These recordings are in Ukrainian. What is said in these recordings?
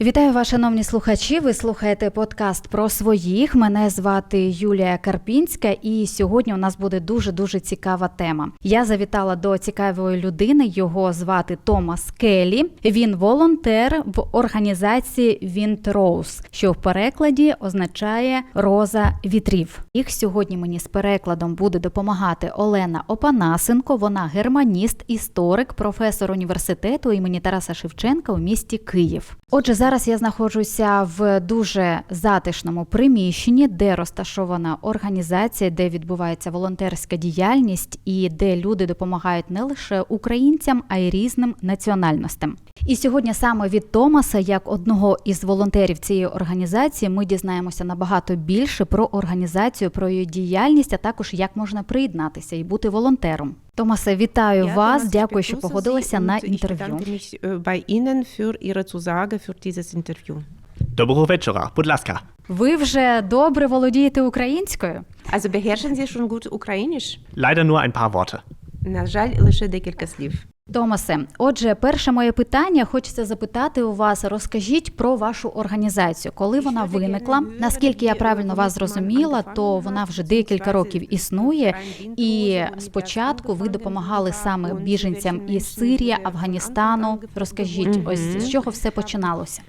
Вітаю вас, шановні слухачі. Ви слухаєте подкаст про своїх. Мене звати Юлія Карпінська, і сьогодні у нас буде дуже дуже цікава тема. Я завітала до цікавої людини. Його звати Томас Келлі. Він волонтер в організації Вінтроуз, що в перекладі означає роза вітрів. Їх сьогодні мені з перекладом буде допомагати Олена Опанасенко. Вона германіст, історик, професор університету імені Тараса Шевченка у місті Київ. Отже, зараз я знаходжуся в дуже затишному приміщенні, де розташована організація, де відбувається волонтерська діяльність і де люди допомагають не лише українцям, а й різним національностям. І сьогодні саме від Томаса, як одного із волонтерів цієї організації, ми дізнаємося набагато більше про організацію, про її діяльність, а також як можна приєднатися і бути волонтером. Томасе, вітаю Ja, вас. Thomas, Дякую, що погодилися на інтерв'ю. äh. Доброго вечора, будь ласка. Ви вже добре володієте українською. Also beherrschen Sie schon gut Ukrainisch? Leider nur ein paar Worte. На жаль, лише декілька слів. Томасе, отже, перше моє питання хочеться запитати у вас. Розкажіть про вашу організацію, коли вона виникла. Наскільки я правильно вас зрозуміла, то вона вже декілька років існує, і спочатку ви допомагали саме біженцям із Сирії, Афганістану. Розкажіть, ось з чого все починалося.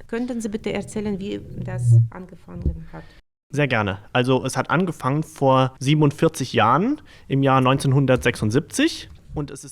Sehr gerne. Also es hat angefangen vor 47 Jahren, im Jahr 1976.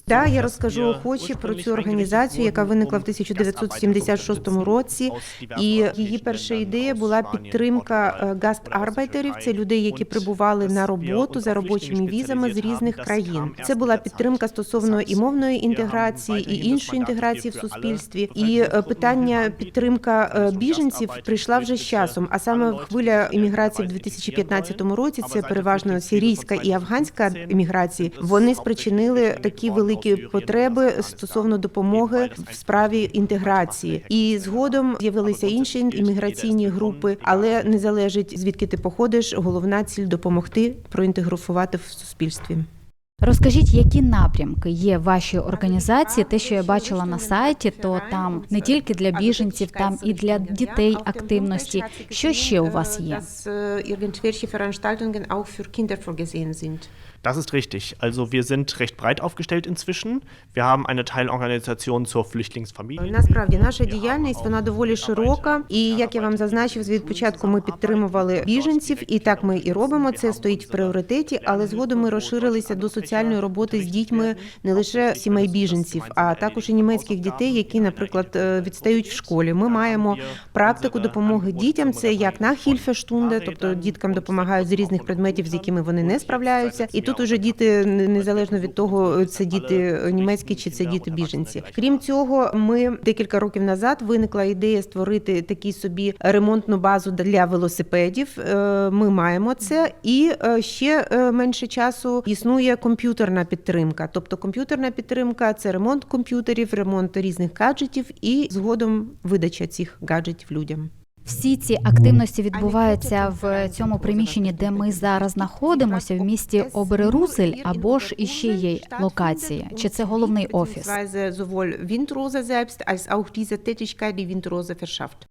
Да, я розкажу охоче про цю організацію, яка виникла в wurden, um 1976 році. І її перша ідея була підтримка е, гастарбайтерів. Це людей, які прибували на роботу за робочими візами з різних країн. Це була підтримка стосовно і мовної інтеграції, і іншої інтеграції в суспільстві. І е, питання підтримка е, біженців прийшла вже з часом. А саме хвиля імміграції в 2015 році це переважно сирійська і афганська імміграції. Вони спричинили такі великі потреби стосовно допомоги в справі інтеграції. І згодом з'явилися інші імміграційні групи, але не залежить звідки ти походиш. Головна ціль допомогти проінтегрувати в суспільстві. Розкажіть, які напрямки є в вашій організації? Те, що я бачила на сайті, то там не тільки для біженців, там і для дітей активності. Що ще у вас є? Das ist richtig. Also wir sind recht breit aufgestellt inzwischen. Wir haben eine Teilorganisation zur Flüchtlingsfamilie. Насправді наша діяльність вона доволі широка, і як я вам зазначив, від початку ми підтримували біженців, і так ми і робимо. Це стоїть в пріоритеті, але згодом ми розширилися до соціальної роботи з дітьми не лише сімей біженців, а також і німецьких дітей, які, наприклад, е, відстають в школі. Ми маємо практику допомоги дітям. Це як на хільфештунде, тобто діткам допомагають з різних предметів, з якими вони не справляються. І тут уже діти незалежно від того, це діти німецькі чи це діти біженці. Крім цього, ми декілька років назад виникла ідея створити такий собі ремонтну базу для велосипедів. Е, Ми маємо це, і е, ще е, менше часу існує комп'ютерна підтримка. Тобто комп'ютерна підтримка це ремонт комп'ютерів, ремонт різних гаджетів і згодом видача цих гаджетів людям. Всі ці активності відбуваються в цьому приміщенні, де ми зараз знаходимося, в місті Оберерузель, або ж іще є локації. Чи це головний офіс? Sowohl Windrose selbst als auch diese Tätigkeit, die Windrose verschafft.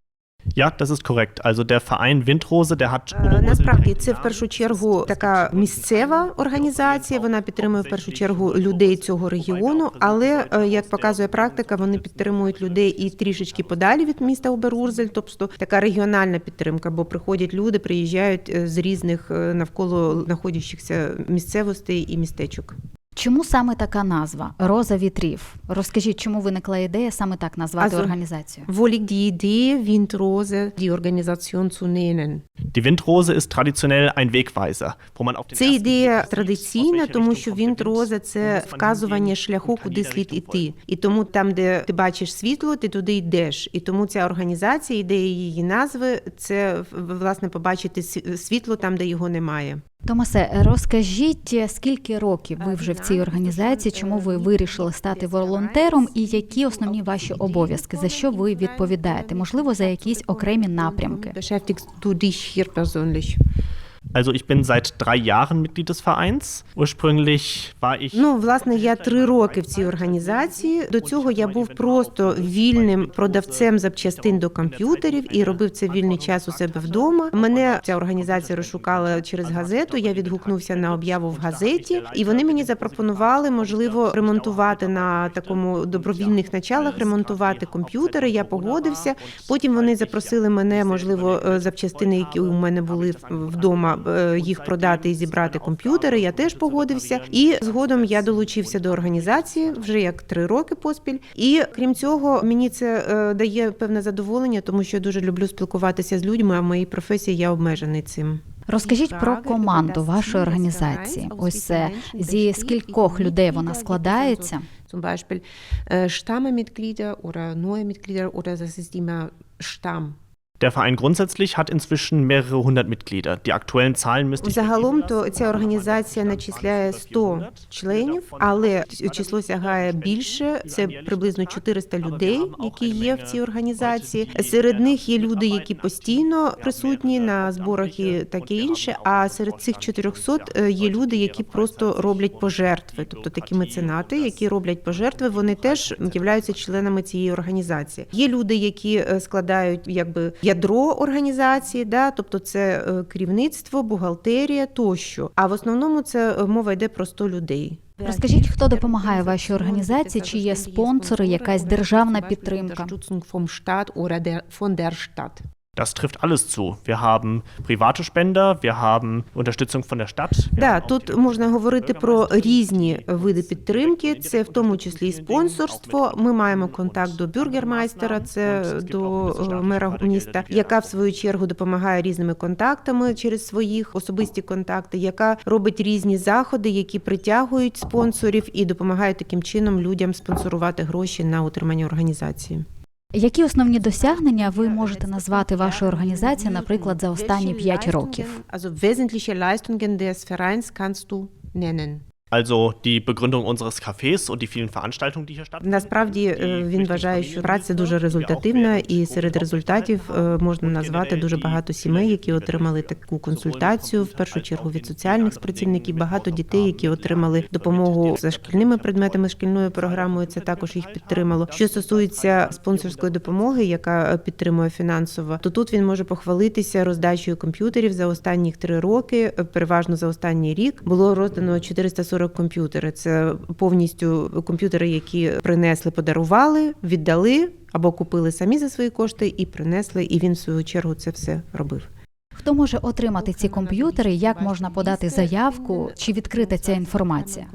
Ja, das ist korrekt. Also der Verein Windrose, der hat Е, Насправді це в першу чергу така місцева організація. Вона підтримує в першу чергу людей цього регіону. Але е, як показує практика, вони підтримують людей і трішечки подалі від міста Оберурзель, тобто така регіональна підтримка, бо приходять люди, приїжджають е, з різних навколо знаходящихся місцевостей і містечок. Чому саме така назва Роза вітрів? Розкажіть, чому виникла ідея саме так назвати Also- організацію? Wo liegt die Idee, Windrose die Organisation zu nennen? Die Windrose ist traditionell ein Wegweiser, wo man auf den Це ідея традиційна, тому що kommt der він Wind, роза wo це вказування шляху, куди слід іти. І тому там, де ти бачиш світло, ти туди йдеш. І тому ця організація, ідея її назви це власне побачити світло там, де його немає. Томасе, розкажіть, скільки років ви вже в цій організації? Чому ви вирішили стати волонтером? І які основні ваші обов'язки? За що ви відповідаєте? Можливо, за якісь окремі напрямки? Also ich bin seit drei Jahren Mitglied des Vereins. Ursprünglich war ich Ну, власне, я три роки в цій організації. До цього я був просто вільним продавцем запчастин до комп'ютерів і робив це вільний час у себе вдома. Мене ця організація розшукала через газету. Я відгукнувся на об'яву в газеті, і вони мені запропонували можливо ремонтувати на такому добровільних началах, ремонтувати комп'ютери. Я погодився. Потім вони запросили мене, можливо, е, запчастини, які у мене були вдома, їх продати і зібрати комп'ютери. Я теж погодився. І згодом я долучився до організації вже як три роки поспіль. І крім цього, мені це е, дає певне задоволення, тому що я дуже люблю спілкуватися з людьми. А в моїй професії я обмежений цим. Розкажіть про команду вашої організації. Ось е, зі скількох людей вона складається. Zum Beispiel äh, Stammmitglieder oder neue Mitglieder oder das ist immer Stamm. Der Verein grundsätzlich hat inzwischen mehrere hundert Mitglieder. Die aktuellen Zahlen müsste ich Загалом то ця організація начисляє 100 членів, але число сягає більше. Це приблизно 400 людей, які є в цій організації. Серед них є люди, які постійно присутні на зборах і таке інше. А серед цих 400 е, є люди, які просто роблять пожертви, тобто такі меценати, які роблять пожертви. Вони теж являються членами цієї організації. Є люди, які е, складають якби ядро організації, да, тобто це е, керівництво, бухгалтерія тощо. А в основному це е, мова йде про 100 людей. Розкажіть, хто допомагає вашій організації? Чи є спонсори, якась державна підтримка? Unterstützung vom Staat oder der, von der Stadt. Das trifft alles zu. Wir haben private Spender, wir haben Unterstützung von der Stadt. Да, тут можна говорити про різні види підтримки. Це в тому числі і спонсорство. Ми маємо контакт до бюргермайстера, це до мера міста, яка в свою чергу допомагає різними контактами через своїх особисті контакти, яка робить різні заходи, які притягують спонсорів і допомагають таким чином людям спонсорувати гроші на утримання організації. Які основні досягнення ви можете назвати вашої організації, наприклад, за останні 5 років? Also wesentliche Leistungen des. Also die Begründung unseres Cafés und die vielen Veranstaltungen, die hier stattfinden. Насправді е, він вважає, що праця дуже результативна, і серед результатів е, можна назвати дуже багато сімей, які отримали таку консультацію в першу чергу від соціальних працівників. Багато дітей, які отримали допомогу за шкільними предметами шкільною програмою. Це також їх підтримало. Що стосується спонсорської допомоги, яка е, підтримує фінансово, то тут він може похвалитися роздачею комп'ютерів за останні три роки. Переважно за останній рік було роздано 440 комп'ютери. Це повністю комп'ютери, які принесли, подарували, віддали або купили самі за свої кошти і принесли. І він в свою чергу це все робив. Хто може отримати ці комп'ютери? Як можна подати заявку? Чи відкрита ця інформація?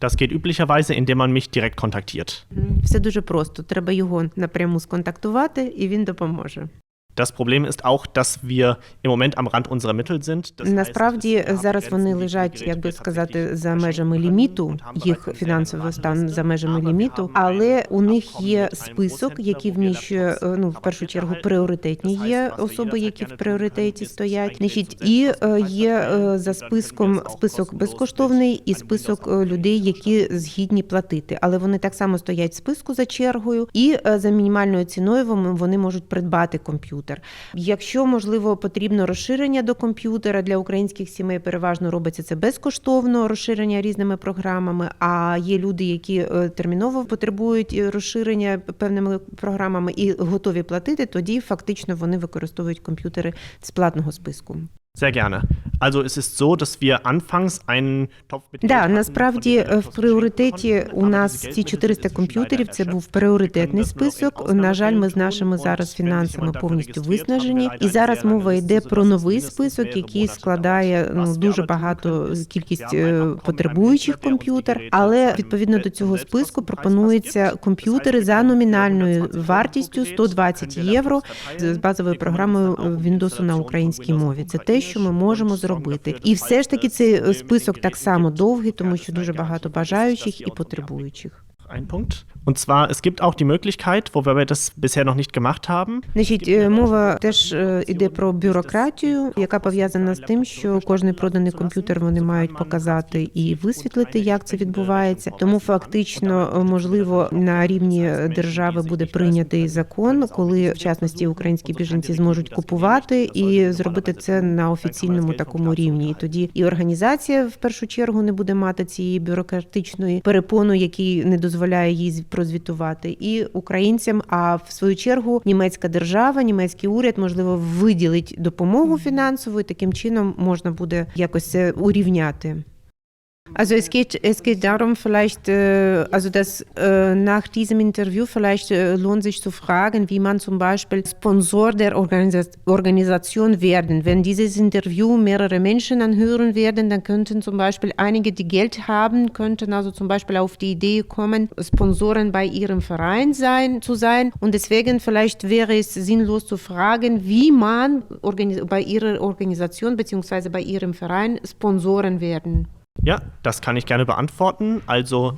Das geht üblicherweise, indem man mich direkt kontaktiert. Все дуже просто. Треба його напряму сконтактувати, і він допоможе. Das Problem ist auch, dass wir im Moment am Rand unserer Mittel sind. Насправді зараз вони лежать, як би сказати, за межами ліміту, їх фінансовий стан за межами ліміту. Але у них є список, wir вміщує е, ну в першу чергу пріоритетні є особи, які в пріоритеті стоять. Значить, і е, є е, за списком список безкоштовний і список е, людей, які згідні платити. Але вони так само стоять в списку за чергою, і е, за мінімальною ціною вони можуть придбати комп'ютер. Якщо можливо потрібно розширення до комп'ютера для українських сімей, переважно робиться це безкоштовно, розширення різними програмами. А є люди, які е, терміново потребують е, розширення певними програмами і готові платити. Тоді фактично вони використовують комп'ютери з платного списку. Sehr gerne. Also es ist so, dass wir anfangs einen Topf mit Geld Да, hatten, насправді е, в пріоритеті у нас ці Geldmittel 400 sind комп'ютерів. Це був пріоритетний список. На жаль, ми з нашими зараз фінансами повністю виснажені. І зараз мова йде про новий список, який складає ну дуже багато кількість е, потребуючих комп'ютер. Але відповідно до цього списку пропонується комп'ютери за номінальною 120 Euro вартістю pro Gerät 120 können wir євро з базовою програмою um Windows на українській мові. Це те, що ми можемо зробити. І все ж таки цей список так само довгий, тому що дуже багато бажаючих і потребуючих. Ein Punkt. Und zwar, es gibt auch die Möglichkeit, wobei wir das bisher noch nicht gemacht haben, Значить, е, мова теж е, іде про бюрократію, яка пов'язана з тим, що кожний проданий комп'ютер вони мають показати і висвітлити, як це відбувається. Тому фактично, е, можливо, на рівні держави буде прийнятий закон, коли в частності українські біженці зможуть купувати і зробити це на офіційному такому рівні. І тоді і організація в першу чергу не буде мати цієї бюрократичної перепону, який не дозволяє їй з- прозвітувати, і українцям. А в свою чергу німецька держава, німецький уряд можливо виділить допомогу фінансову, і таким чином можна буде якось це урівняти. Also es geht, es geht darum, vielleicht, äh, also dass äh, nach diesem Interview vielleicht äh, lohnt sich zu fragen, wie man zum Beispiel Sponsor der Organisa Organisation werden. Wenn dieses Interview mehrere Menschen anhören werden, dann könnten zum Beispiel einige, die Geld haben, könnten also zum Beispiel auf die Idee kommen, Sponsoren bei ihrem Verein sein, zu sein. Und deswegen vielleicht wäre es sinnlos zu fragen, wie man bei ihrer Organisation bzw. bei ihrem Verein Sponsoren werden. Ja, das kann ich gerne beantworten. Also,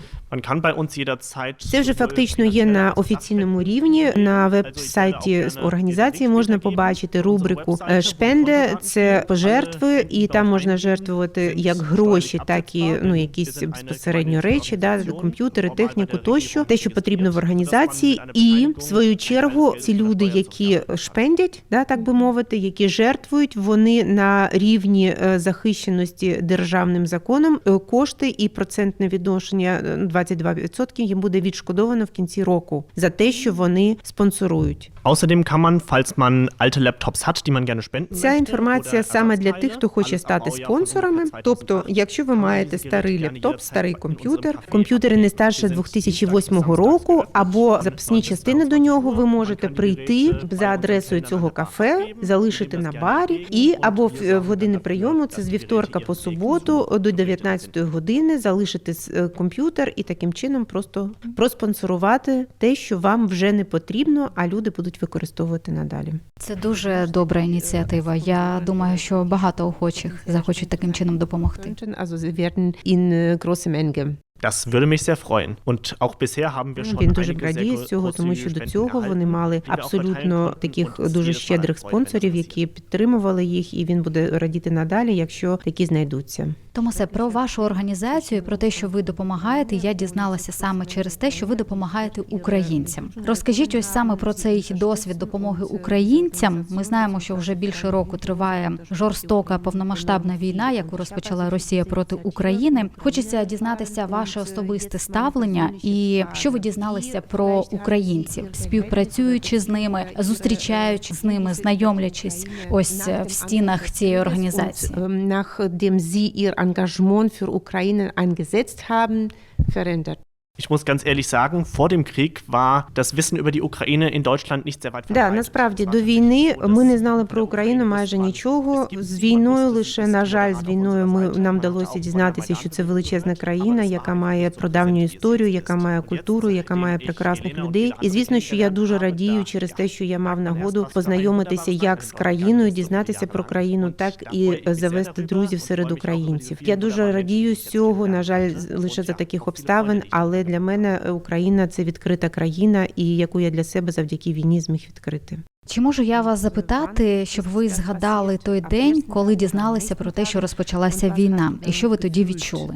Це вже фактично є на офіційному рівні. На веб-сайті організації можна побачити рубрику е, «Шпенде» – це пожертви, і там можна жертвувати як гроші, так і ну якісь безпосередньо речі, да, комп'ютери, техніку тощо, те, що потрібно в організації, і в свою чергу ці люди, які шпендять, да, так би мовити, які жертвують, вони на рівні е, захищеності державним законом. Е, кошти і процентне відношення е, 22% їм буде відшкодовано в кінці року за те, що вони спонсорують. Außerdem kann man, falls man alte Laptops hat, die man gerne spenden Ця інформація саме для тих, хто хоче стати спонсорами. Тобто, якщо ви маєте старий лептоп, старий комп'ютер, комп'ютери не старше Wir sind 2008 року, або запасні частини до нього ви можете прийти за адресою цього кафе, залишити на барі, і або в години прийому, це з вівторка по суботу до 19 години, залишити е, комп'ютер і таким чином просто проспонсорувати те, що вам вже не потрібно, а люди будуть використовувати надалі. Це дуже добра ініціатива. Я думаю, що багато охочих захочуть таким чином допомогти. Das würde mich sehr freuen. Und auch bisher haben wir schon Він дуже радіє з цього, тому що до цього вони мали абсолютно таких дуже щедрих спонсорів, які підтримували їх, і він буде радіти надалі, якщо такі знайдуться. Томасе, про вашу організацію, про те, що ви допомагаєте, я дізналася саме через те, що ви допомагаєте українцям. Розкажіть ось саме про цей досвід допомоги українцям. Ми знаємо, що вже більше року триває жорстока повномасштабна війна, яку розпочала Росія проти України. Хочеться дізнатися ваше особисте ставлення і що ви дізналися про українців, співпрацюючи з ними, зустрічаючись з ними, знайомлячись ось е, в стінах цієї організації. Nachdem sie ihr Engagement für Ukraine eingesetzt haben, verändert. Ich muss ganz ehrlich sagen, vor dem Krieg war das Wissen über die Ukraine in Deutschland nicht sehr weit Да, verbreitet. насправді до війни ми не знали про Україну майже нічого. З війною лише на жаль, з війною ми нам вдалося дізнатися, що це величезна країна, яка має прадавню історію, яка має культуру, яка має прекрасних людей. І звісно, що я дуже радію через те, що я мав нагоду познайомитися як з країною, дізнатися про країну, так і завести друзів серед українців. Я дуже радію з цього. На жаль, лише за таких обставин, але для мене Україна це відкрита країна, і яку я для себе завдяки війні зміг відкрити. Чи можу я вас запитати, щоб ви згадали той день, коли дізналися про те, що розпочалася війна, і що ви тоді відчули?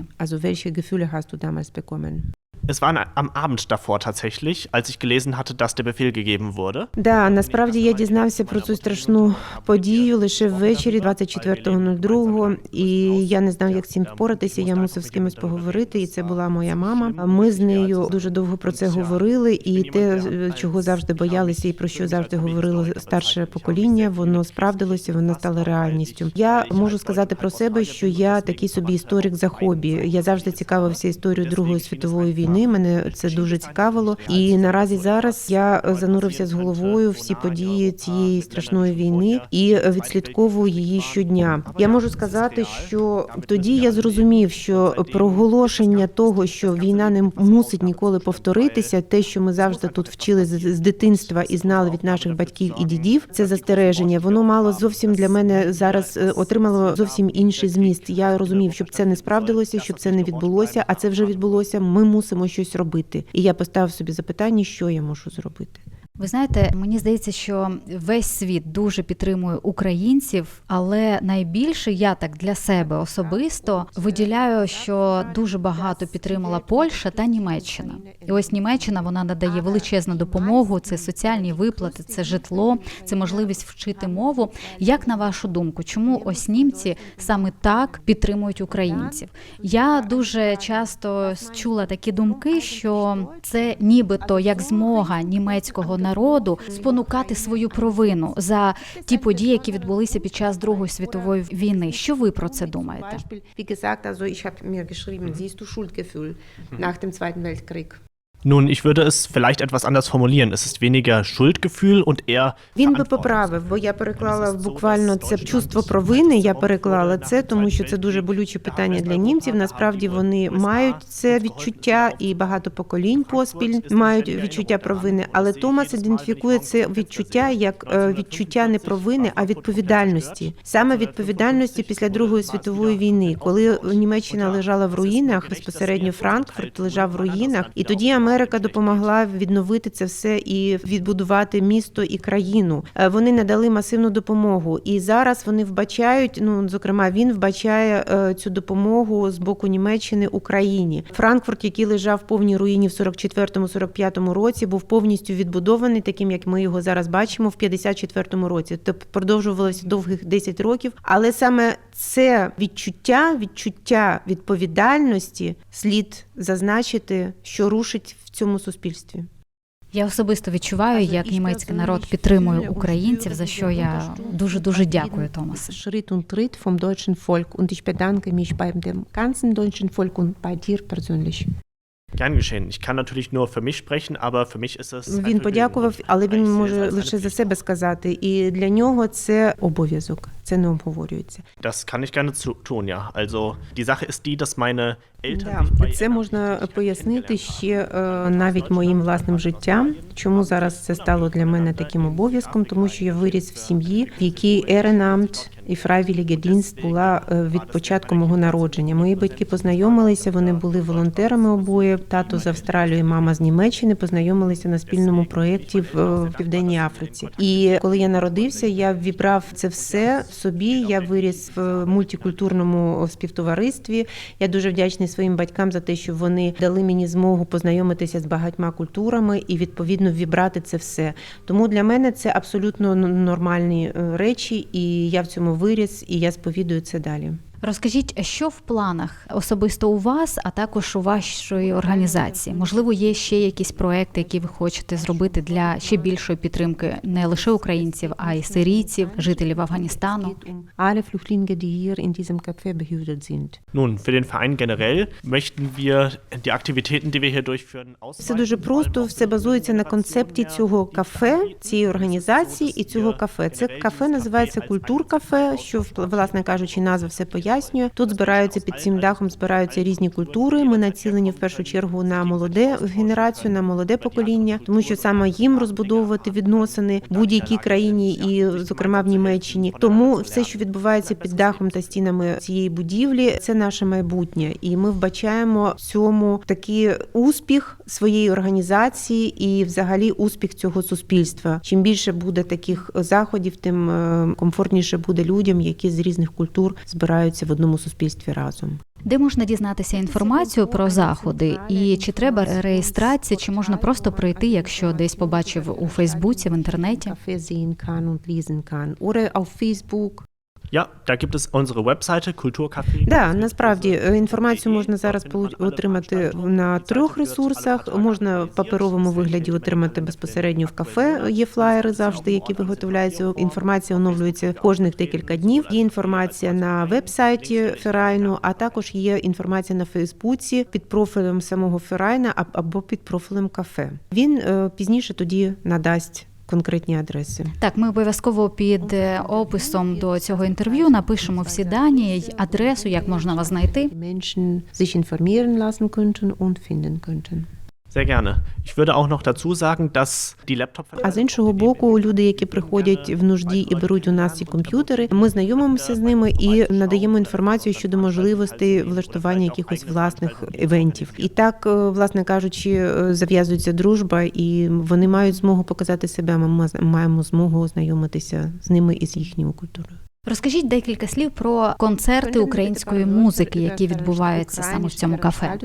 Да, насправді я дізнався про цю страшну подію лише ввечері, 24.02, і я не знав, як з цим впоратися. Я мусив з кимось поговорити, і це була моя мама. Ми з нею дуже довго про це говорили, і те, чого завжди боялися, і про що завжди говорило старше покоління, воно справдилося, воно стало реальністю. Я можу сказати про себе, що я такий собі історик за хобі. Я завжди цікавився історією Другої світової війни. Мене це дуже цікавило. І наразі зараз я занурився з головою всі події цієї страшної війни і відслідковую її щодня. Я можу сказати, що тоді я зрозумів, що проголошення того, що війна не мусить ніколи повторитися, те, що ми завжди тут вчили з дитинства і знали від наших батьків і дідів, це застереження. Воно мало зовсім для мене зараз е, отримало зовсім інший зміст. Я розумів, щоб це не справдилося, щоб це не відбулося, а це вже відбулося. Ми мусимо щось робити. І я поставив собі запитання, що я можу зробити. Ви знаєте, мені здається, що весь світ дуже підтримує українців, але найбільше я так для себе особисто виділяю, що дуже багато підтримала Польща та Німеччина. І ось Німеччина вона надає величезну допомогу. Це соціальні виплати, це житло, це можливість вчити мову. Як на вашу думку, чому ось німці саме так підтримують українців? Я дуже часто чула такі думки, що це нібито як змога німецького народу спонукати свою провину за ті події, які відбулися під час Другої світової війни. Що ви про це думаєте? Wie gesagt, also ich habe mir geschrieben, siehst du Schuldgefühl nach dem Zweiten Weltkrieg? Nun, ich würde es vielleicht etwas anders formulieren. Es ist weniger Schuldgefühl und eher Він би поправив, бо я переклала буквально це чувство провини. Я переклала це, тому що це дуже болюче питання для німців. Насправді вони мають це відчуття, і багато поколінь поспіль мають відчуття провини. Але Томас ідентифікує це відчуття як е, відчуття не провини, а відповідальності. Саме відповідальності після Другої світової війни, коли Німеччина лежала в руїнах, безпосередньо Франкфурт лежав в руїнах, і тоді Америка допомогла відновити це все і відбудувати місто і країну. Е, Вони надали масивну допомогу, і зараз вони вбачають. Ну зокрема, він вбачає е, цю допомогу з боку Німеччини Україні. Франкфурт, який лежав в повній руїні в 44-45 році, був повністю відбудований, таким як ми його зараз бачимо, в 54-му році. Тобто продовжувалося довгих 10 років. Але саме це відчуття, відчуття відповідальності слід зазначити, що рушить цьому суспільстві. Я особисто відчуваю, як німецький народ підтримує українців, за що я дуже дуже дякую, Томасе. Schritt und Tritt vom deutschen Volk und ich bedanke mich bei dem ganzen deutschen Volk und bei dir persönlich. Gern geschehen. Ich kann natürlich nur für mich sprechen, aber für mich ist es. ein Він подякував, але він може лише за себе сказати, і для нього це обов'язок. Це не обговорюється. Das kann ich gerne zu, tun, ja. Also die Sache ist die, dass meine Eltern Да, це можна пояснити ще е, навіть моїм власним життям. Чому зараз це стало для мене таким обов'язком? Тому що я виріс в сім'ї, в якій Еренамт і Фрайвіліге Дінст була е, від початку мого народження. Мої батьки познайомилися. Вони були волонтерами обоє. Тато з Австралії, мама з Німеччини. Познайомилися на спільному проєкті в, е, Південній Африці. І коли я народився, я вібрав це все собі. Я виріс в мультикультурному співтоваристві. Я дуже вдячний своїм батькам за те, що вони дали мені змогу познайомитися з багатьма культурами і відповідно вібрати це все. Тому для мене це абсолютно нормальні е, речі, і я в цьому виріс, і я сповідую це далі. Розкажіть, що в планах особисто у вас, а також у вашої організації? Можливо, є ще якісь проекти, які ви хочете зробити для ще більшої підтримки не лише українців, а й сирійців, жителів Афганістану. alle Flüchtlinge, die hier in diesem Café behütet sind. Nun, für den Verein generell möchten wir die Aktivitäten, die wir hier durchführen, Все дуже просто, все базується на концепті цього кафе, цієї організації і цього кафе. Це кафе називається культур кафе, що власне кажучи, назва все пояснює. Тут збираються під цим дахом, збираються різні культури. Ми націлені в першу чергу на молоде генерацію, на молоде покоління, тому що саме їм розбудовувати відносини в будь-якій країні, і зокрема в Німеччині. Тому все, що відбувається під дахом та стінами цієї будівлі, це наше майбутнє, і ми вбачаємо цьому такий успіх своєї організації і, взагалі, успіх цього суспільства. Чим більше буде таких заходів, тим е, комфортніше буде людям, які з різних культур збираються в одному суспільстві разом. Де можна дізнатися інформацію про заходи, і чи треба реєстрація, чи можна просто прийти, якщо десь побачив у Фейсбуці, в інтернеті? Ja, da gibt es unsere Webseite. Да, насправді е, інформацію можна зараз отримати на трьох ресурсах. Можна в паперовому вигляді отримати безпосередньо в кафе. Є флаєри завжди, які виготовляються. Інформація оновлюється кожних декілька днів. Є інформація на веб-сайті Ферайну, а також є інформація на Фейсбуці під профілем самого Ферайна або під профілем кафе. Він е, пізніше тоді надасть конкретні адреси. Так, ми обов'язково під е, описом до цього інтерв'ю напишемо всі дані, й адресу, як можна вас знайти. Menschen sich informieren lassen könnten und finden könnten. Sehr gerne. Ich würde auch noch dazu sagen, dass die laptop А з іншого боку, люди, які приходять в нужді і беруть у нас ці комп'ютери, ми знайомимося з ними і надаємо інформацію щодо можливостей влаштування якихось власних івентів. І так, е, власне кажучи, е, зав'язується дружба, і вони мають змогу показати себе. Ми маємо змогу ознайомитися з ними і з їхньою культурою. Розкажіть декілька слів про концерти української музики, які відбуваються саме в цьому кафе.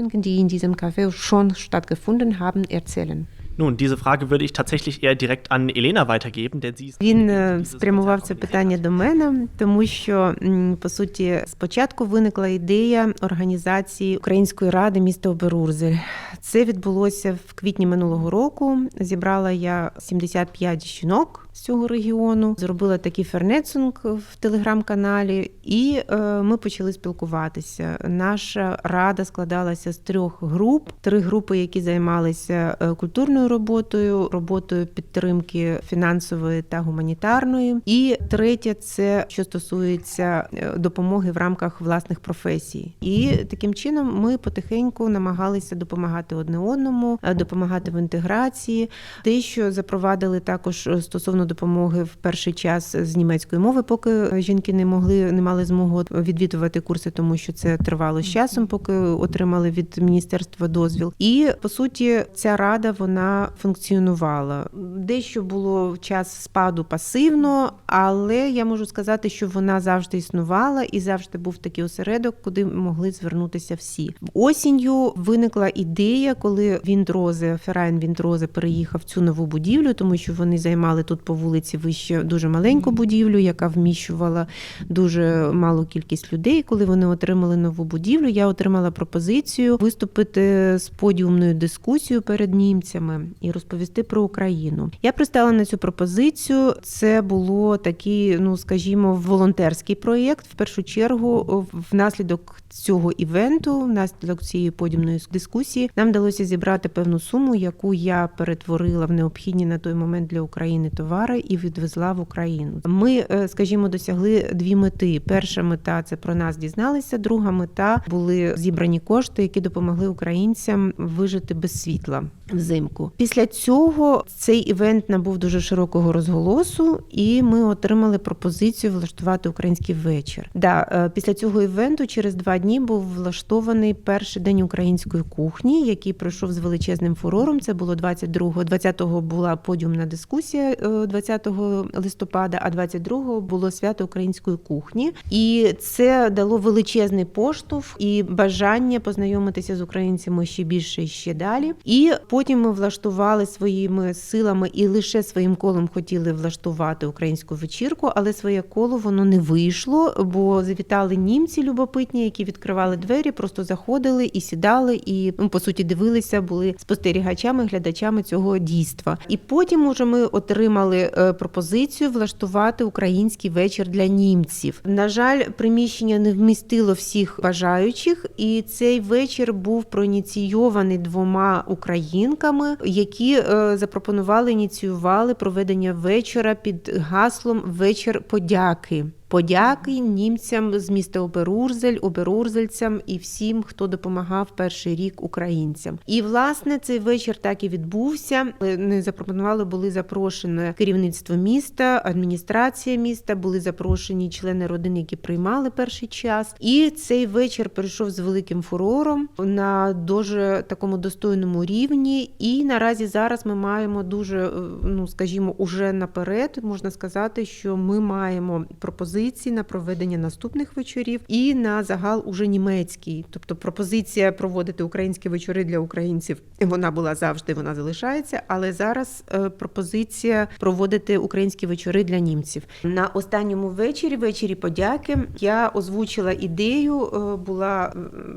Nun, diese Frage würde ich tatsächlich eher direkt an Elena weitergeben, denn sie ist Він е, спрямував це питання до мене, тому що по суті спочатку виникла ідея організації Української ради міста Оберурзель. Це відбулося в квітні минулого року. Зібрала я 75 жінок цього регіону, зробила такий фернецунг в телеграм-каналі, і е, ми почали спілкуватися. Наша рада складалася з трьох груп: три групи, які займалися е, культурною роботою, роботою підтримки фінансової та гуманітарної. І третє це що стосується е, допомоги в рамках власних професій. І таким чином ми потихеньку намагалися допомагати одне одному, допомагати в інтеграції. Дещо запровадили також стосовно допомоги в перший час з німецької мови, поки жінки не могли, не мали змогу відвідувати курси, тому що це тривало з часом, поки отримали від міністерства дозвіл. І по суті, ця рада вона функціонувала. Дещо було в час спаду пасивно, але я можу сказати, що вона завжди існувала і завжди був такий осередок, куди могли звернутися всі. Осінню виникла ідея, коли Віндрозе, Ферайн Віндрозе переїхав в цю нову будівлю, тому що вони займали тут по вулиці вище дуже маленьку будівлю, яка вміщувала дуже малу кількість людей. Коли вони отримали нову будівлю, я отримала пропозицію виступити з подіумною дискусією перед німцями і розповісти про Україну. Я пристала на цю пропозицію. Це було такий, ну скажімо, волонтерський проєкт. В першу чергу, внаслідок цього івенту, внаслідок цієї подіумної дискусії, нам вдалося зібрати певну суму, яку я перетворила в необхідні на той момент для України товари і відвезла в Україну. Ми, е, скажімо, досягли дві мети. Перша мета це про нас дізналися. Друга мета були зібрані кошти, які допомогли українцям вижити без світла взимку. Після цього цей івент набув дуже широкого розголосу, і ми отримали пропозицію влаштувати український вечір. Да, е, після цього івенту через два дні був влаштований перший день української кухні, який пройшов з величезним фурором. Це було 22-го. 20-го була подіумна дискусія е, 20 листопада, а 22-го було свято української кухні, і це дало величезний поштовх і бажання познайомитися з українцями ще більше і ще далі. І потім ми влаштували своїми силами і лише своїм колом хотіли влаштувати українську вечірку, але своє коло воно не вийшло, бо завітали німці любопитні, які відкривали двері, просто заходили і сідали, і ну, по суті дивилися, були спостерігачами, глядачами цього дійства. І потім уже ми отримали е, пропозицію влаштувати український вечір для німців. На жаль, приміщення не вмістило всіх бажаючих, і цей вечір був проініційований двома українками, які е, запропонували ініціювали проведення вечора під гаслом Вечір подяки. Подяки німцям з міста Оберурзель, оберурзельцям і всім, хто допомагав перший рік українцям. І власне цей вечір так і відбувся. Не запропонували, були запрошені керівництво міста, адміністрація міста, були запрошені члени родини, які приймали перший час. І цей вечір перейшов з великим фурором на дуже такому достойному рівні. І наразі зараз ми маємо дуже, е, ну скажімо, уже наперед можна сказати, що ми маємо пропозиції на проведення наступних вечорів і на загал уже німецький. Тобто пропозиція проводити українські вечори для українців вона була завжди, вона залишається. Але зараз е, пропозиція проводити українські вечори для німців. На останньому вечорі, вечорі подяки, я озвучила ідею. е, Була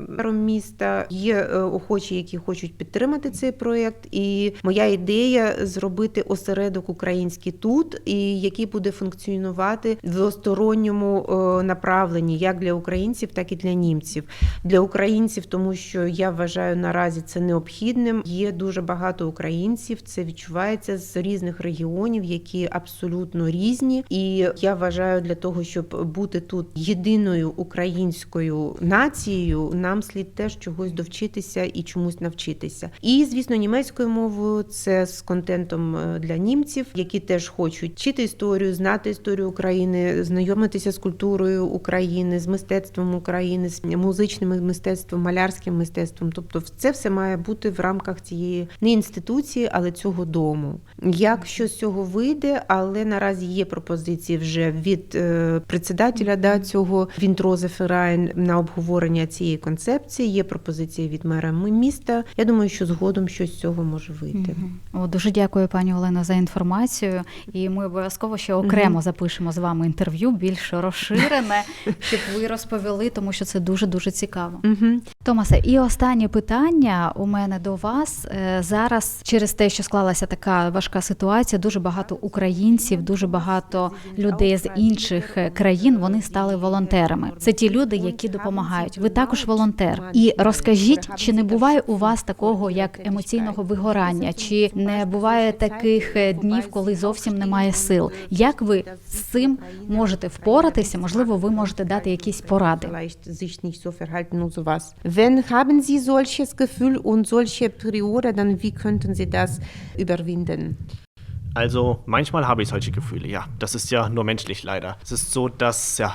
мером міста. Є е, охочі, які хочуть підтримати цей проєкт. І моя ідея зробити осередок український тут, і який буде функціонувати двосторонньо двосторонньому е, направленні, як для українців, так і для німців. Для українців, тому що я вважаю наразі це необхідним. Є дуже багато українців. Це відчувається з різних регіонів, які абсолютно різні. І я вважаю, для того, щоб бути тут єдиною українською нацією, нам слід теж чогось довчитися і чомусь навчитися. І звісно, німецькою мовою це з контентом е, для німців, які теж хочуть вчити історію, знати історію України, знайомитися з культурою України, з мистецтвом України, з музичним мистецтвом, малярським мистецтвом. Тобто, це все має бути в рамках цієї не інституції, але цього дому. Як що з цього вийде, але наразі є пропозиції вже від е, председателя да, цього Вінтрозе Ферайн на обговорення цієї концепції. Є пропозиції від мера міста. Я думаю, що згодом щось з цього може вийти. О, дуже дякую, пані Олена, за інформацію. І ми обов'язково ще окремо запишемо з вами інтерв'ю, більш розширене, щоб ви розповіли, тому що це дуже дуже цікаво. Угу. Томасе, і останнє питання у мене до вас Е, зараз через те, що склалася така важка ситуація. Дуже багато українців, дуже багато людей з інших е, країн. Вони стали волонтерами. Це ті люди, які допомагають. Ви також волонтер. І розкажіть, чи не буває у вас такого як емоційного вигорання, чи не буває таких е, днів, коли зовсім немає сил? Як ви з цим можете впоратися? Можливо, ви можете дати якісь поради. Vielleicht sich nicht so verhalten und sowas. Wenn haben Sie solches Gefühl und solche Periode, dann wie könnten Sie das überwinden? Also manchmal habe ich solche Gefühle, ja. Das ist ja nur menschlich leider. Es ist so, dass ja.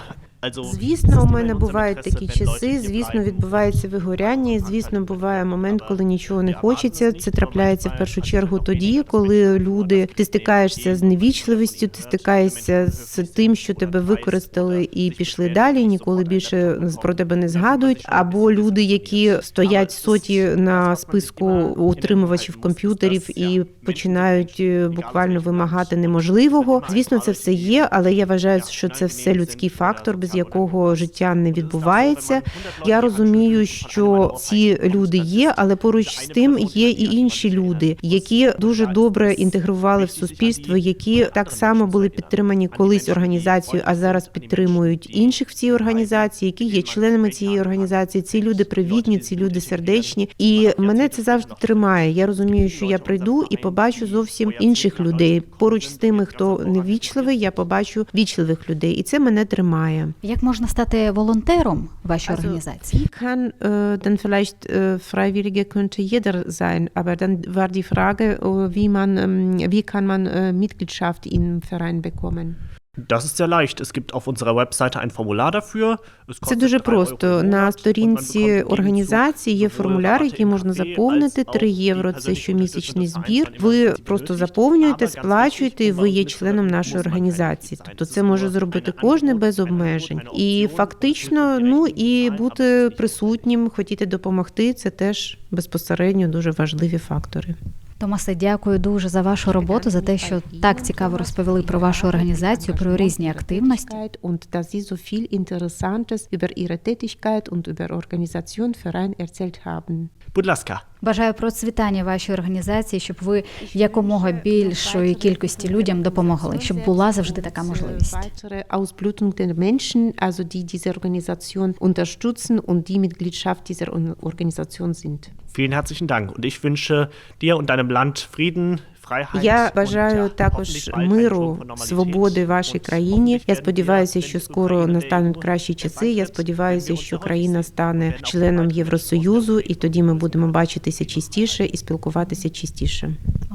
Звісно, у мене бувають такі часи. Звісно, відбувається вигоряння, і звісно, буває момент, коли нічого не хочеться. Це трапляється в першу чергу тоді, коли люди ти стикаєшся з невічливістю, ти стикаєшся з тим, що тебе використали і пішли далі. Ніколи більше про тебе не згадують. Або люди, які стоять соті на списку утримувачів комп'ютерів і починають е, буквально вимагати неможливого. Звісно, це все є, але я вважаю, що це все людський фактор, без якого життя не відбувається. Я розумію, що ці люди є, але поруч з тим є і інші люди, які дуже добре інтегрували в суспільство, які так само були підтримані колись організацією, а зараз підтримують інших в цій організації, які є членами цієї організації. Ці люди привітні, ці люди сердечні, і мене це завжди тримає. Я розумію, що я прийду і побачу зовсім інших людей. Поруч з тими, хто невічливий, я побачу вічливих людей, і це мене тримає. Як можна стати волонтером в вашій Also, організації? Wie kann äh, dann vielleicht äh, Freiwillige könnte jeder sein, aber dann war die Frage, äh, wie man, ähm, wie kann man äh, Mitgliedschaft im Verein bekommen? Das ist sehr leicht. Es gibt auf unserer Webseite ein Formular dafür. Це дуже 3 Euro просто. На сторінці організації є формуляр, який можна заповнити. als auch 3 die євро це щомісячний збір. Ви просто заповнюєте, сплачуєте, і ви є um членом нашої організації. Тобто це може зробити кожен без обмежень. І фактично, ну і бути присутнім, хотіти допомогти. Це теж безпосередньо дуже важливі фактори. Томасе, дякую дуже за вашу роботу, за те, що так цікаво розповіли про вашу організацію, про різні активності. Und dass Sie so viel Interessantes über Ihre Tätigkeit und über Organisation Verein erzählt haben. Будь ласка. Бажаю процвітання вашій організації, щоб ви якомога більшої кількості людям допомогли, щоб була завжди така можливість. Weitere Ausblutung der Menschen, also die diese Organisation unterstützen und die Mitgliedschaft dieser Organisation sind. Vielen herzlichen Dank. Und ich wünsche dir und deinem Land Frieden, Freiheit. Я бажаю також миру, свободи вашій країні. Я сподіваюся, що скоро настануть кращі часи. Я сподіваюся, що країна стане членом Євросоюзу, і тоді ми будемо бачитися частіше і спілкуватися частіше.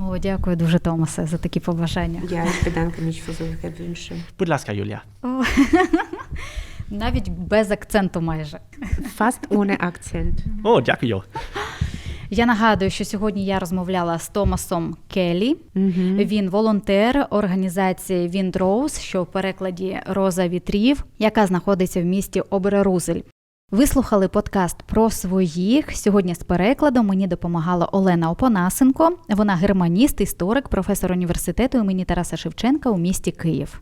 О, дякую дуже, Томасе, за такі побажання. Я bedanke mich für. Будь ласка, Юлія. Навіть без акценту майже. Fast ohne Akzent. О, дякую. Я нагадую, що сьогодні я розмовляла з Томасом Келлі. Мгм. Він волонтер організації Windrose, що в перекладі Роза вітрів, яка знаходиться в місті Оберерузель. Ви слухали подкаст про своїх. Сьогодні з перекладом мені допомагала Олена Опонасенко. Вона германіст, історик, професор університету імені Тараса Шевченка у місті Київ.